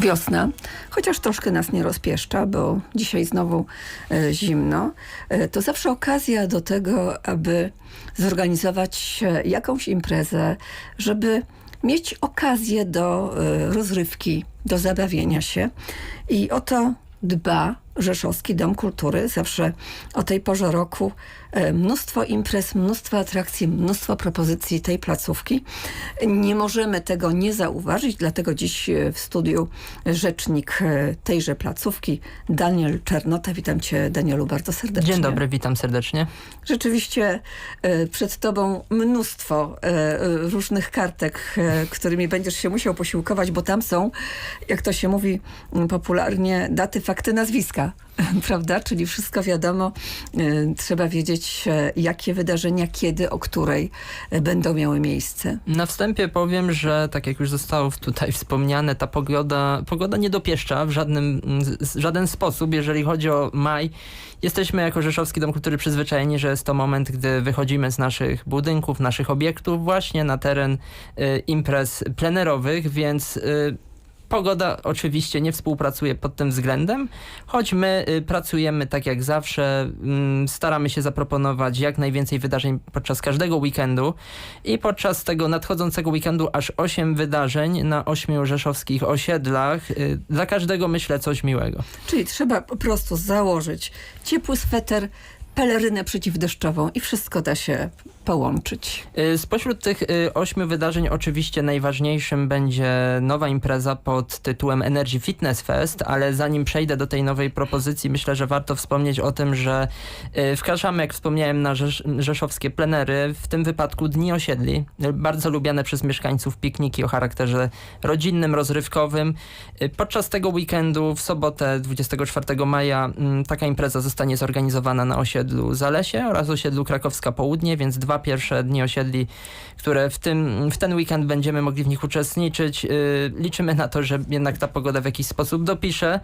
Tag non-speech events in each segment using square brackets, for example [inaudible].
wiosna, chociaż troszkę nas nie rozpieszcza, bo dzisiaj znowu e, zimno, e, to zawsze okazja do tego, aby zorganizować jakąś imprezę, żeby mieć okazję do e, rozrywki, do zabawienia się. I o to dba Rzeszowski Dom Kultury. Zawsze o tej porze roku e, mnóstwo imprez, mnóstwo atrakcji, mnóstwo propozycji tej placówki. Nie możemy tego nie zauważyć, dlatego dziś e, w studiu rzecznik e, tejże placówki, Daniel Czernota. Witam cię, Danielu, bardzo serdecznie. Dzień dobry, witam serdecznie. Rzeczywiście przed tobą mnóstwo różnych kartek, którymi będziesz się musiał posiłkować, bo tam są, jak to się mówi popularnie, daty, fakty, nazwiska. [laughs] Prawda? Czyli wszystko wiadomo. E, Trzeba wiedzieć, e, jakie wydarzenia, kiedy, o której e, będą miały miejsce. Na wstępie powiem, że tak jak już zostało tutaj wspomniane, ta pogoda, pogoda nie dopieszcza w żadnym, żaden sposób, jeżeli chodzi o maj. Jesteśmy jako Rzeszowski Dom Kultury przyzwyczajeni, że jest to moment, gdy wychodzimy z naszych budynków, naszych obiektów właśnie na teren imprez plenerowych, więc Pogoda oczywiście nie współpracuje pod tym względem, choć my y, pracujemy tak jak zawsze, mm, staramy się zaproponować jak najwięcej wydarzeń podczas każdego weekendu i podczas tego nadchodzącego weekendu aż 8 wydarzeń na 8 rzeszowskich osiedlach. Y, Dla każdego myślę coś miłego. Czyli trzeba po prostu założyć ciepły sweter, pelerynę przeciwdeszczową i wszystko da się połączyć. Y, Spośród tych y, ośmiu wydarzeń oczywiście najważniejszym będzie nowa impreza pod tytułem Energy Fitness Fest, ale zanim przejdę do tej nowej propozycji, myślę, że warto wspomnieć o tym, że y, wkraczamy, jak wspomniałem, na rzesz rzeszowskie plenery, w tym wypadku Dni Osiedli, bardzo lubiane przez mieszkańców pikniki o charakterze rodzinnym, rozrywkowym. Podczas tego weekendu, w sobotę 24 maja, mm, taka impreza zostanie zorganizowana na osiedlu Zalesie oraz osiedlu Krakowska Południe, więc dwa pierwsze dni osiedli, które w, tym, w ten weekend będziemy mogli w nich uczestniczyć. Yy, liczymy na to, że jednak ta pogoda w jakiś sposób dopisze.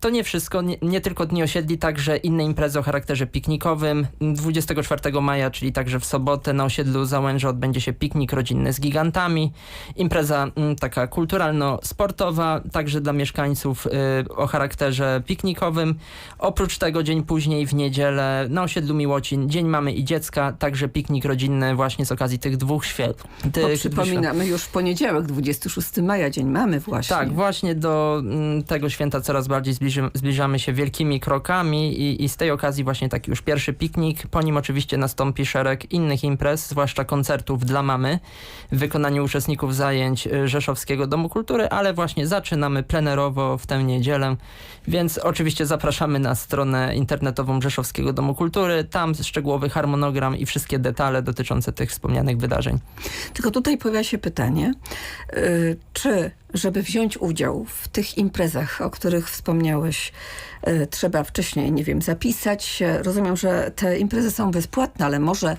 To nie wszystko, nie, nie tylko dni osiedli, także inne imprezy o charakterze piknikowym. 24 maja, czyli także w sobotę na osiedlu Załęże odbędzie się piknik rodzinny z gigantami. Impreza mm, taka kulturalno-sportowa, także dla mieszkańców y, o charakterze piknikowym. Oprócz tego dzień później w niedzielę na osiedlu Miłocin Dzień Mamy i Dziecka, także piknik rodzinny właśnie z okazji tych dwóch świat. Bo Tych dwóch przypominamy już w poniedziałek, 26 maja, dzień mamy właśnie. tak, właśnie do mm, tego święta coraz bardziej zbliżamy się wielkimi krokami i, i z tej okazji właśnie taki już pierwszy piknik. Po nim oczywiście nastąpi szereg innych imprez, zwłaszcza koncertów dla mamy w wykonaniu uczestników zajęć y, Rzeszowskiego Domu Kultury, ale właśnie zaczynamy plenerowo w tę niedzielę, więc oczywiście zapraszamy na stronę internetową Rzeszowskiego Domu Kultury. Tam szczegółowy harmonogram i wszystkie detale dotyczące tych wspomnianych wydarzeń. Tylko tutaj pojawia się pytanie, y, czy żeby wziąć udział w tych imprezach, o których wspomniałeś, y, trzeba wcześniej, nie wiem, zapisać się. Rozumiem, że te imprezy są bezpłatne, ale może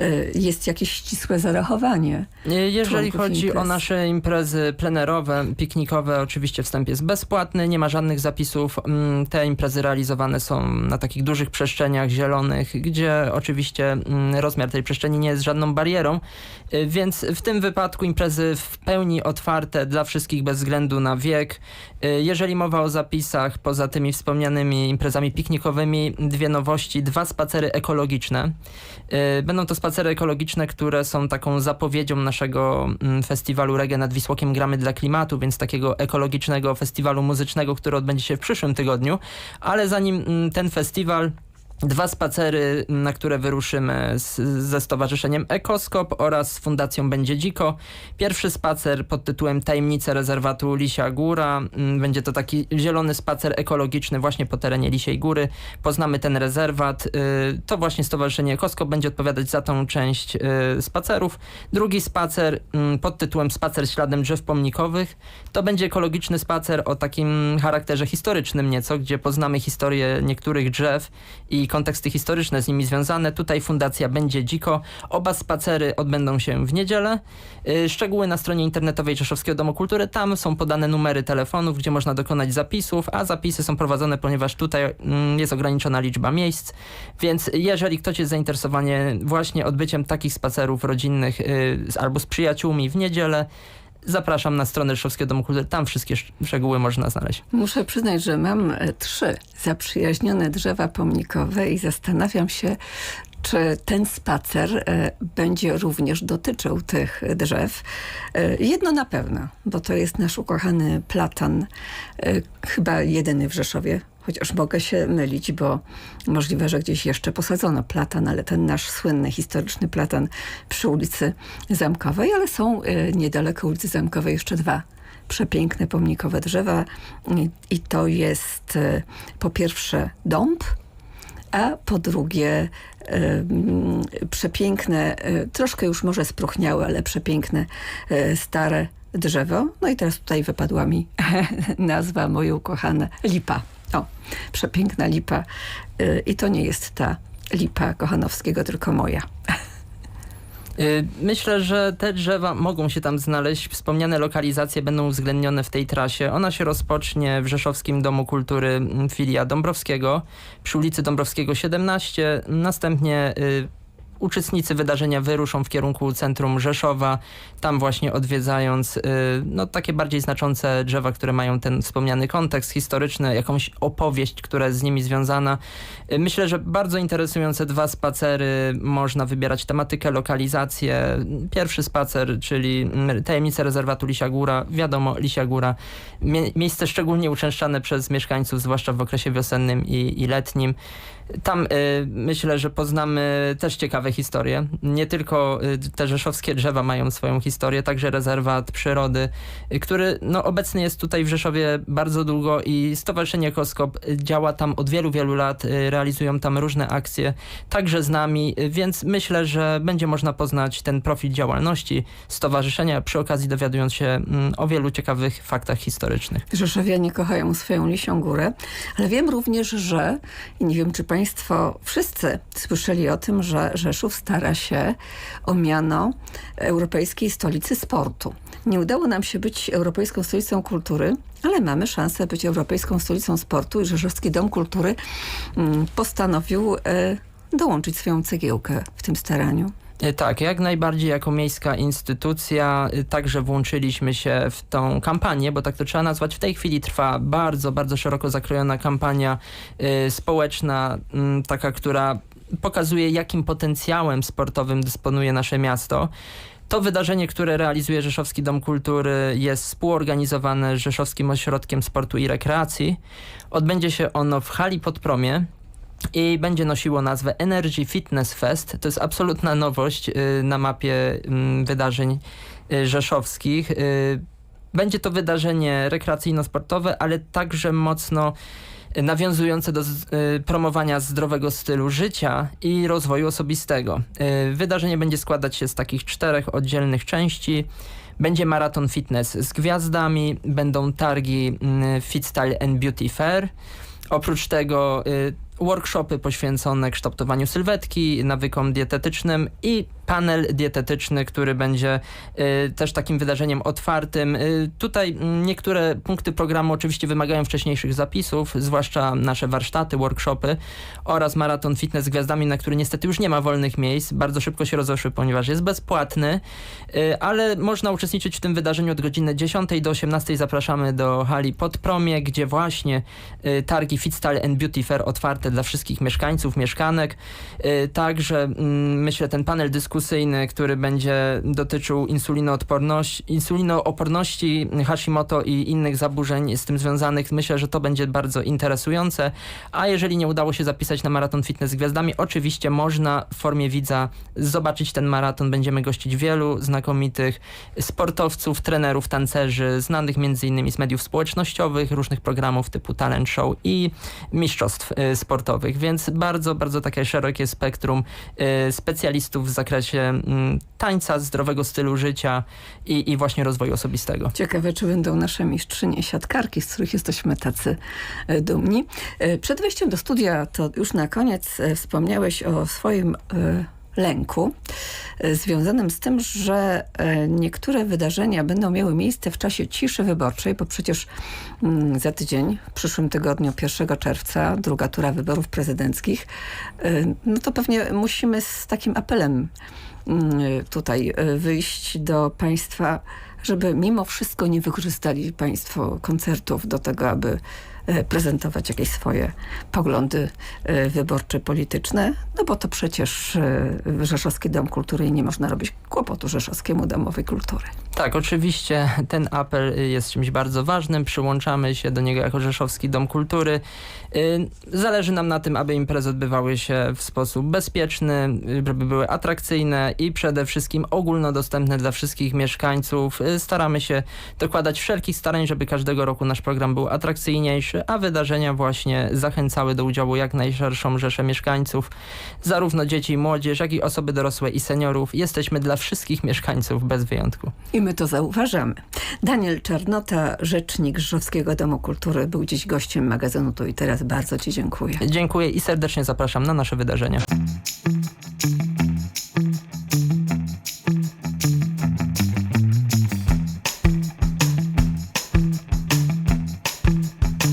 y, jest jakieś ścisłe zarachowanie. Jeżeli członków chodzi imprez. o nasze imprezy plenerowe, piknikowe, oczywiście wstęp jest bezpłatny, nie ma żadnych zapisów. Mm, Te imprezy realizowane są na takich dużych przestrzeniach zielonych, gdzie oczywiście mm, rozmiar tej przestrzeni nie jest żadną barierą, więc w tym wypadku imprezy w pełni otwarte dla wszystkich bez względu na wiek. Jeżeli mowa o zapisach, poza tymi wspomnianymi imprezami piknikowymi, dwie nowości, dwa spacery ekologiczne. Y, Będą to spacery ekologiczne, które są taką zapowiedzią naszego mm, festiwalu Reggae nad Wisłokiem Gramy dla Klimatu, więc takiego ekologicznego festiwalu muzycznego, który odbędzie się w przyszłym tygodniu. Ale zanim mm, ten festiwal Dwa spacery, na które wyruszymy z, ze Stowarzyszeniem Ekoskop oraz z Fundacją Będzie Dziko. Pierwszy spacer pod tytułem Tajemnice rezerwatu Lisia Góra. Mm, Będzie to taki zielony spacer ekologiczny właśnie po terenie Lisiej Góry. Poznamy ten rezerwat. Y, To właśnie Stowarzyszenie Ekoskop będzie odpowiadać za tą część y, spacerów. Drugi spacer mm, pod tytułem Spacer śladem drzew pomnikowych. To będzie ekologiczny spacer o takim charakterze historycznym nieco, gdzie poznamy historię niektórych drzew i konteksty historyczne z nimi związane. Tutaj Fundacja Będzie Dziko. Oba spacery odbędą się w niedzielę. Y, Szczegóły na stronie internetowej Rzeszowskiego Domu Kultury. Tam są podane numery telefonów, gdzie można dokonać zapisów, a zapisy są prowadzone, ponieważ tutaj mm, jest ograniczona liczba miejsc. Więc jeżeli ktoś jest zainteresowany właśnie odbyciem takich spacerów rodzinnych y, albo z przyjaciółmi w niedzielę, zapraszam na stronę Rzeszowskiego Domu Kultury, tam wszystkie sz- szczegóły można znaleźć. Muszę przyznać, że mam e, trzy zaprzyjaźnione drzewa pomnikowe i zastanawiam się, czy ten spacer e, będzie również dotyczył tych drzew. E, Jedno na pewno, bo to jest nasz ukochany platan, chyba jedyny w Rzeszowie. Chociaż mogę się mylić, bo możliwe, że gdzieś jeszcze posadzono platan, ale ten nasz słynny, historyczny platan przy ulicy Zamkowej, ale są e, niedaleko ulicy Zamkowej jeszcze dwa przepiękne pomnikowe drzewa I- to jest e, po pierwsze dąb, a po drugie mm, przepiękne, troszkę już może spróchniałe, ale przepiękne stare drzewo. No i teraz tutaj wypadła mi [laughs] nazwa moja ukochana lipa. O, przepiękna lipa e, i to nie jest ta lipa Kochanowskiego, tylko moja. Y, Myślę, że te drzewa mogą się tam znaleźć. Wspomniane lokalizacje będą uwzględnione w tej trasie. Ona się rozpocznie w Rzeszowskim Domu Kultury mm, filia Dąbrowskiego przy ulicy Dąbrowskiego 17. Następnie y, uczestnicy wydarzenia wyruszą w kierunku centrum Rzeszowa, tam właśnie odwiedzając y, no, takie bardziej znaczące drzewa, które mają ten wspomniany kontekst historyczny, jakąś opowieść, która jest z nimi związana. Y, Myślę, że bardzo interesujące dwa spacery. Można wybierać tematykę, lokalizację. Pierwszy spacer, czyli mm, tajemnice rezerwatu Lisia Góra. Wiadomo, Lisia Góra, mie- miejsce szczególnie uczęszczane przez mieszkańców, zwłaszcza w okresie wiosennym i, i letnim. Tam y, myślę, że poznamy też ciekawe historie. Nie tylko y, te rzeszowskie drzewa mają swoją historię, także rezerwat przyrody, y, który no, obecny jest tutaj w Rzeszowie bardzo długo i Stowarzyszenie Koskop działa tam od wielu, wielu lat. Y, realizują tam różne akcje, także z nami, więc myślę, że będzie można poznać ten profil działalności stowarzyszenia, przy okazji dowiadując się mm, o wielu ciekawych faktach historycznych. Rzeszowianie kochają swoją Lisią Górę, ale wiem również, że, i nie wiem czy Państwo wszyscy słyszeli o tym, że Rzeszów stara się o miano Europejskiej Stolicy Sportu. Nie udało nam się być Europejską Stolicą Kultury, ale mamy szansę być Europejską Stolicą Sportu i Rzeszowski Dom Kultury mm, postanowił e, dołączyć swoją cegiełkę w tym staraniu. E, Tak, jak najbardziej jako miejska instytucja y, także włączyliśmy się w tą kampanię, bo tak to trzeba nazwać. W tej chwili trwa bardzo, bardzo szeroko zakrojona kampania y, społeczna, mm, taka, która pokazuje jakim potencjałem sportowym dysponuje nasze miasto. To wydarzenie, które realizuje Rzeszowski Dom Kultury jest współorganizowane Rzeszowskim Ośrodkiem Sportu i Rekreacji. Odbędzie się ono w hali pod promie i będzie nosiło nazwę Energy Fitness Fest. To jest absolutna nowość y, na mapie mm, wydarzeń y, rzeszowskich. Y, Będzie to wydarzenie rekreacyjno-sportowe, ale także mocno nawiązujące do y, promowania zdrowego stylu życia i rozwoju osobistego. Y, Wydarzenie będzie składać się z takich czterech oddzielnych części. Będzie maraton fitness z gwiazdami, będą targi mm, Fit Style and Beauty Fair. Oprócz tego y, workshopy poświęcone kształtowaniu sylwetki, nawykom dietetycznym i panel dietetyczny, który będzie y, też takim wydarzeniem otwartym. Y, tutaj niektóre punkty programu oczywiście wymagają wcześniejszych zapisów, zwłaszcza nasze warsztaty, workshopy oraz maraton fitness z gwiazdami, na który niestety już nie ma wolnych miejsc. Bardzo szybko się rozeszły, ponieważ jest bezpłatny, y, ale można uczestniczyć w tym wydarzeniu od godziny 10 do 18. Zapraszamy do hali pod promie, gdzie właśnie y, targi Fit Style and Beauty Fair otwarte dla wszystkich mieszkańców, mieszkanek. Y, Także mm, myślę ten panel dyskusyjny, który będzie dotyczył insulinoodporności, insulinooporności Hashimoto i innych zaburzeń z tym związanych. Myślę, że to będzie bardzo interesujące. A jeżeli nie udało się zapisać na maraton fitness z gwiazdami, oczywiście można w formie widza zobaczyć ten maraton. Będziemy gościć wielu znakomitych sportowców, trenerów, tancerzy, znanych m.in. z mediów społecznościowych, różnych programów typu talent show i mistrzostw y, sportowych, więc bardzo, bardzo takie szerokie spektrum y, specjalistów w zakresie mm, tańca, zdrowego stylu życia i, i właśnie rozwoju osobistego. Ciekawe, czy będą nasze mistrzynie siatkarki, z których jesteśmy tacy e, dumni. E, Przed wejściem do studia, to już na koniec e, wspomniałeś o swoim lęku e, związanym z tym, że e, niektóre wydarzenia będą miały miejsce w czasie ciszy wyborczej, bo przecież mm, za tydzień, w przyszłym tygodniu, 1 czerwca, druga tura wyborów prezydenckich, e, no to pewnie musimy z takim apelem mm, tutaj wyjść do państwa żeby mimo wszystko nie wykorzystali Państwo koncertów do tego, aby prezentować jakieś swoje poglądy e, wyborcze, polityczne, no bo to przecież e, Rzeszowski Dom Kultury i nie można robić kłopotu Rzeszowskiemu Domowi Kultury. Tak, oczywiście ten apel jest czymś bardzo ważnym. Przyłączamy się do niego jako Rzeszowski Dom Kultury. Zależy nam na tym, aby imprezy odbywały się w sposób bezpieczny, żeby były atrakcyjne i przede wszystkim ogólnodostępne dla wszystkich mieszkańców. Staramy się dokładać wszelkich starań, żeby każdego roku nasz program był atrakcyjniejszy, a wydarzenia właśnie zachęcały do udziału jak najszerszą rzeszę mieszkańców, zarówno dzieci i młodzież, jak i osoby dorosłe i seniorów. Jesteśmy dla wszystkich mieszkańców bez wyjątku. I my to zauważamy. Daniel Czarnota, rzecznik Rzeszowskiego Domu Kultury, był dziś gościem magazynu Tu i Teraz. Bardzo Ci dziękuję. Dziękuję i serdecznie zapraszam na nasze wydarzenia.